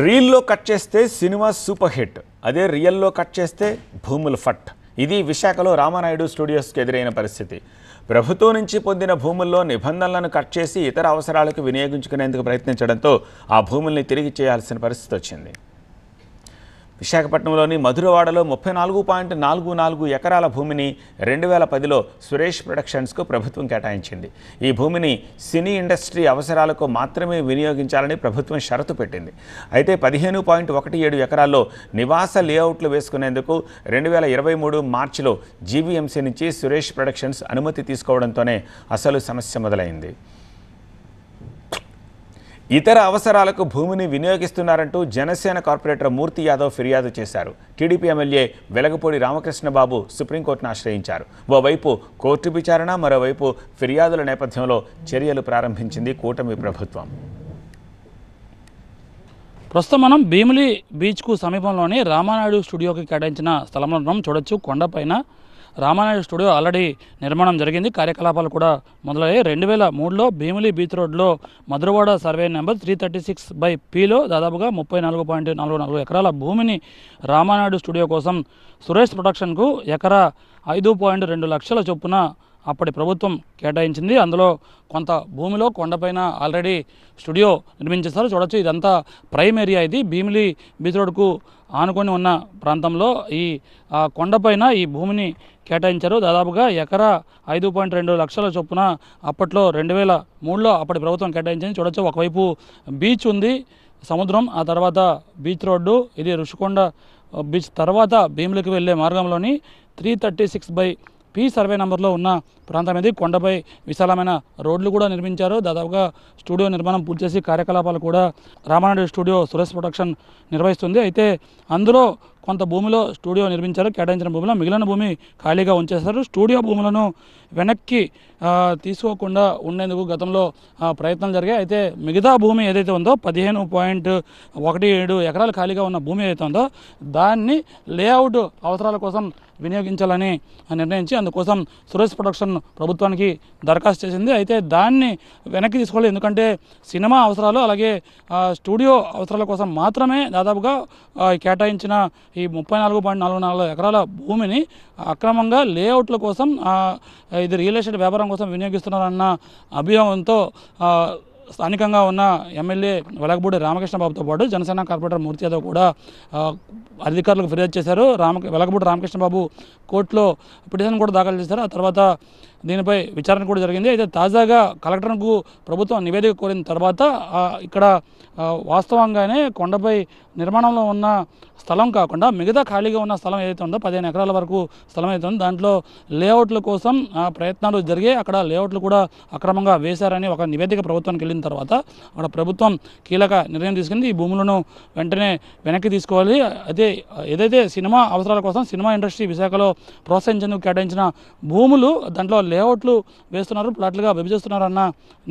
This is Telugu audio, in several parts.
రీల్లో కట్ చేస్తే సినిమా సూపర్ హిట్ అదే రియల్లో కట్ చేస్తే భూములు ఫట్. ఇది విశాఖలో రామానాయుడు స్టూడియోస్కి ఎదురైన పరిస్థితి. ప్రభుత్వం నుంచి పొందిన భూముల్లో నిబంధనలను కట్ చేసి ఇతర అవసరాలకు వినియోగించుకునేందుకు ప్రయత్నించడంతో ఆ భూముల్ని తిరిగి చేయాల్సిన పరిస్థితి వచ్చింది. విశాఖపట్నంలోని మధురవాడలో ముప్పై నాలుగు పాయింట్ నాలుగు నాలుగు ఎకరాల భూమిని రెండు వేల పదిలో సురేష్ ప్రొడక్షన్స్కు ప్రభుత్వం కేటాయించింది. ఈ భూమిని సినీ ఇండస్ట్రీ అవసరాలకు మాత్రమే వినియోగించాలని ప్రభుత్వం షరతు పెట్టింది. అయితే పదిహేను పాయింట్ ఒకటి ఏడు ఎకరాల్లో నివాస లేఅవుట్లు వేసుకునేందుకు రెండు వేల ఇరవై మూడు మార్చిలో జీవీఎంసీ నుంచి సురేష్ ప్రొడక్షన్స్ అనుమతి తీసుకోవడంతోనే అసలు సమస్య మొదలైంది. ఇతర అవసరాలకు భూమిని వినియోగిస్తున్నారంటూ జనసేన కార్పొరేటర్ మూర్తి యాదవ్ ఫిర్యాదు చేశారు. టీడీపీ ఎమ్మెల్యే వెలగపూడి రామకృష్ణబాబు సుప్రీంకోర్టును ఆశ్రయించారు. ఓవైపు కోర్టు విచారణ మరోవైపు ఫిర్యాదుల నేపథ్యంలో చర్యలు ప్రారంభించింది కూటమి ప్రభుత్వం. ప్రస్తుతం మనం భీమిలి బీచ్కు సమీపంలోని రామానాయుడు స్టూడియోకి కేటాయించిన స్థలంలో మనం చూడొచ్చు కొండపైన రామానాయుడు స్టూడియో ఆల్రెడీ నిర్మాణం జరిగింది. కార్యకలాపాలు కూడా మొదలయ్యాయి. రెండు వేల మూడులో భీమిలి బీచ్ రోడ్లో Madhurawada survey number three thirty six by పిలో దాదాపుగా ముప్పై నాలుగు పాయింట్ నాలుగు నాలుగు ఎకరాల భూమిని రామానాయుడు స్టూడియో కోసం సురేష్ ప్రొడక్షన్కు ఎకరా ఐదు పాయింట్ రెండు లక్షల చొప్పున అప్పటి ప్రభుత్వం కేటాయించింది. అందులో కొంత భూమిలో కొండపైన ఆల్రెడీ స్టూడియో నిర్మించేస్తారు చూడొచ్చు ఇదంతా ప్రైమ్ ఏరియా ఇది. భీమిలి బీచ్ రోడ్కు ఆనుకొని ఉన్న ప్రాంతంలో ఈ కొండపైన ఈ భూమిని కేటాయించారు. దాదాపుగా ఎకరా ఐదు పాయింట్ రెండు లక్షల చొప్పున అప్పట్లో రెండు వేల మూడులో అప్పటి ప్రభుత్వం కేటాయించింది. చూడొచ్చు ఒకవైపు బీచ్ ఉంది సముద్రం ఆ తర్వాత బీచ్ రోడ్డు. ఇది రుషికొండ బీచ్ తర్వాత భీములకి వెళ్ళే మార్గంలోని three thirty six by P survey నెంబర్లో ఉన్న ప్రాంతం ఇది కొండపై విశాలమైన రోడ్లు కూడా నిర్మించారు. దాదాపుగా స్టూడియో నిర్మాణం పూర్తి చేసి కార్యకలాపాలు కూడా రామానాయుడు స్టూడియో సురేష్ ప్రొడక్షన్ నిర్వహిస్తుంది. అయితే అందులో కొంత భూమిలో స్టూడియో నిర్మించారు కేటాయించిన భూమిలో మిగిలిన భూమి ఖాళీగా ఉంచేస్తారు స్టూడియో భూములను వెనక్కి తీసుకోకుండా ఉండేందుకు గతంలో ప్రయత్నం ప్రయత్నాలు జరిగాయి. అయితే మిగతా భూమి ఏదైతే ఉందో పదిహేను పాయింట్ ఒకటి ఏడు ఎకరాలు ఖాళీగా ఉన్న భూమి ఏదైతే ఉందో దాన్ని లేఅవుట్ అవసరాల కోసం వినియోగించాలని నిర్ణయించి అందుకోసం సురేష్ ప్రొడక్షన్ ప్రభుత్వానికి దరఖాస్తు చేసింది. అయితే దాన్ని వెనక్కి తీసుకోవాలి ఎందుకంటే సినిమా అవసరాలు అలాగే స్టూడియో అవసరాల కోసం మాత్రమే దాదాపుగా కేటాయించిన ఈ ముప్పై నాలుగు పాయింట్ నాలుగు నాలుగు ఎకరాల భూమిని అక్రమంగా లేఅవుట్ల కోసం ఇది రియల్ ఎస్టేట్ వ్యాపారం కోసం వినియోగిస్తున్నారన్న అభియోగంతో స్థానికంగా ఉన్న ఎమ్మెల్యే వెలగబూడి రామకృష్ణ బాబుతో పాటు జనసేన కార్పొరేటర్ మూర్తి యాదవ్ కూడా అధికారులకు ఫిర్యాదు చేశారు. రామ వెలగబూడి రామకృష్ణ బాబు కోర్టులో పిటిషన్ కూడా దాఖలు చేశారు. ఆ తర్వాత దీనిపై విచారణ కూడా జరిగింది. అయితే తాజాగా కలెక్టర్కు ప్రభుత్వం నివేదిక కోరిన తర్వాత ఇక్కడ వాస్తవంగానే కొండపై నిర్మాణంలో ఉన్న స్థలం కాకుండా మిగతా ఖాళీగా ఉన్న స్థలం ఏదైతే ఉందో పదిహేను ఎకరాల వరకు స్థలం ఏదైతే ఉందో దాంట్లో లేఅవుట్ల కోసం ఆ, ప్రయత్నాలు జరిగాయి. అక్కడ లేఅవుట్లు కూడా అక్రమంగా వేశారని ఒక నివేదిక ప్రభుత్వానికి వెళ్ళిన తర్వాత అక్కడ ప్రభుత్వం కీలక నిర్ణయం తీసుకుంది. ఈ భూములను వెంటనే వెనక్కి తీసుకోవాలి. అయితే ఏదైతే సినిమా అవసరాల కోసం సినిమా ఇండస్ట్రీ విశాఖలో ప్రోత్సహించేందుకు కేటాయించిన భూములు దాంట్లో లేఅవుట్లు వేస్తున్నారు ప్లాట్లుగా విభజిస్తున్నారు అన్న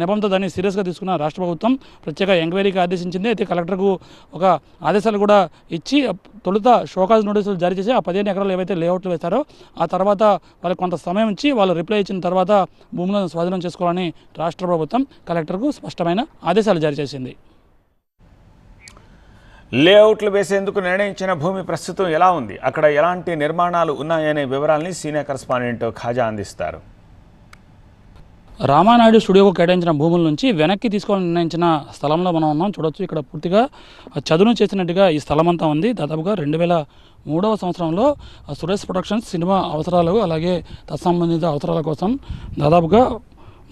నెపంతో దాన్ని సీరియస్గా తీసుకున్న రాష్ట్ర ప్రభుత్వం ప్రత్యేక ఎంక్వైరీకి ఆదేశించింది. అయితే కలెక్టర్కు ఒక ఆదేశాలు కూడా ఇచ్చి తొలుత షోకాజ్ నోటీసులు జారీ చేసి ఆ పదిహేను ఎకరాలు ఏవైతే లేఅవుట్లు వేశారో ఆ తర్వాత వాళ్ళకి కొంత సమయం ఇచ్చి వాళ్ళు రిప్లై ఇచ్చిన తర్వాత భూములను స్వాధీనం చేసుకోవాలని రాష్ట్ర ప్రభుత్వం కలెక్టర్కు స్పష్టమైన ఆదేశాలు జారీ చేసింది. లేఅవుట్లు వేసేందుకు నిర్ణయించిన భూమి ప్రస్తుతం ఎలా ఉంది? అక్కడ ఎలాంటి నిర్మాణాలు ఉన్నాయనే వివరాల్ని సీనియర్ కరస్పాండెంట్ ఖాజా అందిస్తారు. రామానాయుడు స్టూడియోకు కేటాయించిన భూముల నుంచి వెనక్కి తీసుకోవాలని నిర్ణయించిన స్థలంలో మనం ఉన్నాం. చూడొచ్చు ఇక్కడ పూర్తిగా చదును చేసినట్టుగా ఈ స్థలం అంతా ఉంది. దాదాపుగా రెండు వేల మూడవ సంవత్సరంలో సురేష్ ప్రొడక్షన్స్ సినిమా అవసరాలు అలాగే తత్సంబంధిత అవసరాల కోసం దాదాపుగా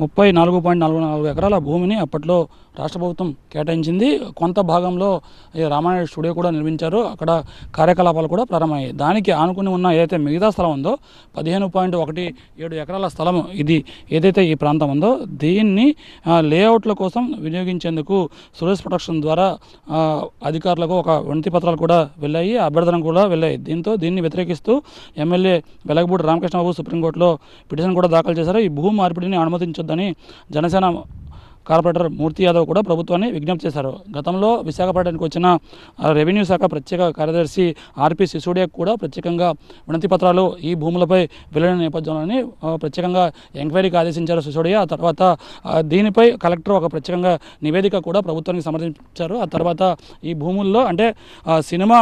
ముప్పై నాలుగు పాయింట్ నాలుగు నాలుగు ఎకరాల భూమిని అప్పట్లో రాష్ట్ర ప్రభుత్వం కేటాయించింది. కొంత భాగంలో రామానాయుడు స్టూడియో కూడా నిర్మించారు. అక్కడ కార్యకలాపాలు కూడా ప్రారంభమయ్యాయి. దానికి ఆనుకుని ఉన్న ఏదైతే మిగతా స్థలం ఉందో పదిహేను పాయింట్ ఒకటి ఏడు ఎకరాల స్థలం ఇది ఏదైతే ఈ ప్రాంతం ఉందో దీన్ని లేఅవుట్ల కోసం వినియోగించేందుకు సురేష్ ప్రొడక్షన్ ద్వారా అధికారులకు ఒక వినతి పత్రాలు కూడా వెళ్ళాయి. అభ్యర్థన కూడా వెళ్ళాయి. దీంతో దీన్ని వ్యతిరేకిస్తూ ఎమ్మెల్యే వెలగబూడి రామకృష్ణబాబు సుప్రీంకోర్టులో పిటిషన్ కూడా దాఖలు చేశారు. ఈ భూ మార్పిడిని అనుమతించొద్దని జనసేన కార్పొరేటర్ మూర్తి యాదవ్ కూడా ప్రభుత్వాన్ని విజ్ఞప్తి చేశారు. గతంలో విశాఖపట్నానికి వచ్చిన రెవెన్యూ శాఖ ప్రత్యేక కార్యదర్శి ఆర్పి సిసోడియా కూడా ప్రత్యేకంగా వినతి పత్రాలు ఈ భూములపై వెళ్ళిన నేపథ్యంలోని ప్రత్యేకంగా ఎంక్వైరీకి ఆదేశించారు సిసోడియా. ఆ తర్వాత దీనిపై కలెక్టర్ ఒక ప్రత్యేకంగా నివేదిక కూడా ప్రభుత్వానికి సమర్పించారు. ఆ తర్వాత ఈ భూముల్లో అంటే సినిమా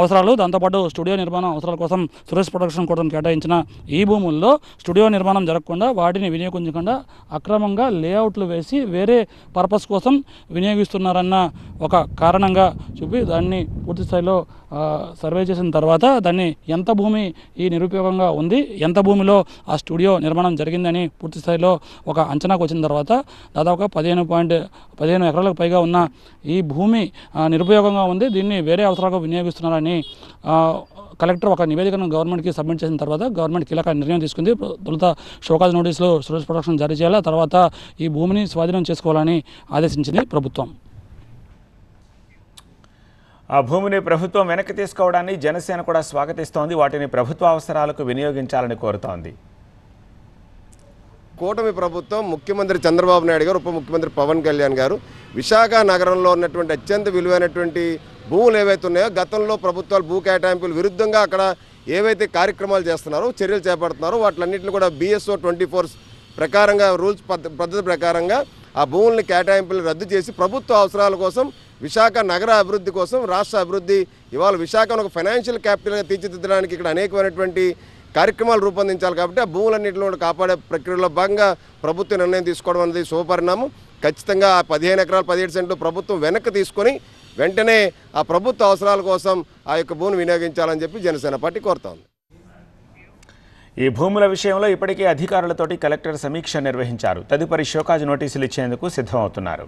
అవసరాలు దాంతోపాటు స్టూడియో నిర్మాణం అవసరాల కోసం సురేష్ ప్రొడక్షన్ కోసం కేటాయించిన ఈ భూముల్లో స్టూడియో నిర్మాణం జరగకుండా వాటిని వినియోగించకుండా అక్రమంగా లేఅవుట్లు వేసి వే వేరే పర్పస్ కోసం వినియోగిస్తున్నారన్న ఒక కారణంగా చూపి దాన్ని పూర్తి స్థాయిలో సర్వే చేసిన తర్వాత దాన్ని ఎంత భూమి ఈ నిరుపయోగంగా ఉంది ఎంత భూమిలో ఆ స్టూడియో నిర్మాణం జరిగిందని పూర్తి స్థాయిలో ఒక అంచనాకు వచ్చిన తర్వాత దాదాపుగా పదిహేను పాయింట్ పదిహేను ఎకరాలకు పైగా ఉన్న ఈ భూమి నిరుపయోగంగా ఉంది దీన్ని వేరే అవసరాలకు వినియోగిస్తున్నారని కలెక్టర్ ఒక నివేదికను గవర్నమెంట్కి సబ్మిట్ చేసిన తర్వాత గవర్నమెంట్ కీలక నిర్ణయం తీసుకుంది. తొలుత షోకాజ్ నోటీసులు సురేష్ ప్రొడక్షన్ జారీ చేయాలి? తర్వాత ఈ భూమిని స్వాధీనం చేసుకోవాలని ఆదేశించింది ప్రభుత్వం. ఆ భూమిని ప్రభుత్వం వెనక్కి తీసుకోవడాన్ని జనసేన కూడా స్వాగతిస్తోంది. వాటిని ప్రభుత్వ అవసరాలకు వినియోగించాలని కోరుతోంది. కూటమి ప్రభుత్వం ముఖ్యమంత్రి చంద్రబాబు నాయుడు గారు ఉప ముఖ్యమంత్రి పవన్ కళ్యాణ్ గారు విశాఖ నగరంలో ఉన్నటువంటి అత్యంత విలువైనటువంటి భూములు ఏవైతే ఉన్నాయో గతంలో ప్రభుత్వాలు భూ కేటాయింపులు విరుద్ధంగా అక్కడ ఏవైతే కార్యక్రమాలు చేస్తున్నారో చర్యలు చేపడుతున్నారో వాటిలన్నింటిని కూడా బీఎస్ఓ ట్వంటీ ఫోర్స్ ప్రకారంగా రూల్స్ పద్ధతి ప్రకారంగా ఆ భూముల్ని కేటాయింపులు రద్దు చేసి ప్రభుత్వ అవసరాల కోసం విశాఖ నగర అభివృద్ధి కోసం రాష్ట్ర అభివృద్ధి ఇవాళ విశాఖను ఒక ఫైనాన్షియల్ క్యాపిటల్గా తీర్చిదిద్దడానికి ఇక్కడ అనేకమైనటువంటి కార్యక్రమాలు రూపొందించాలి కాబట్టి ఆ భూములన్నింటిలో కాపాడే ప్రక్రియలో భాగంగా ప్రభుత్వం నిర్ణయం తీసుకోవడం అనేది శుభపరిణామం. ఖచ్చితంగా ఆ పదిహేను ఎకరాలు పదిహేడు సెంట్లు ప్రభుత్వం వెనక్కి తీసుకొని వెంటనే ఆ ప్రభుత్వ అవసరాల కోసం ఆ యొక్క భూమిని వినియోగించాలని చెప్పి జనసేన పార్టీ కోరుతోంది. ఈ భూముల విషయంలో ఇప్పటికే అధికారులతోటి కలెక్టర్ సమీక్ష నిర్వహించారు. తదుపరి షోకాజ్ నోటీసులు ఇచ్చేందుకు సిద్ధమవుతున్నారు.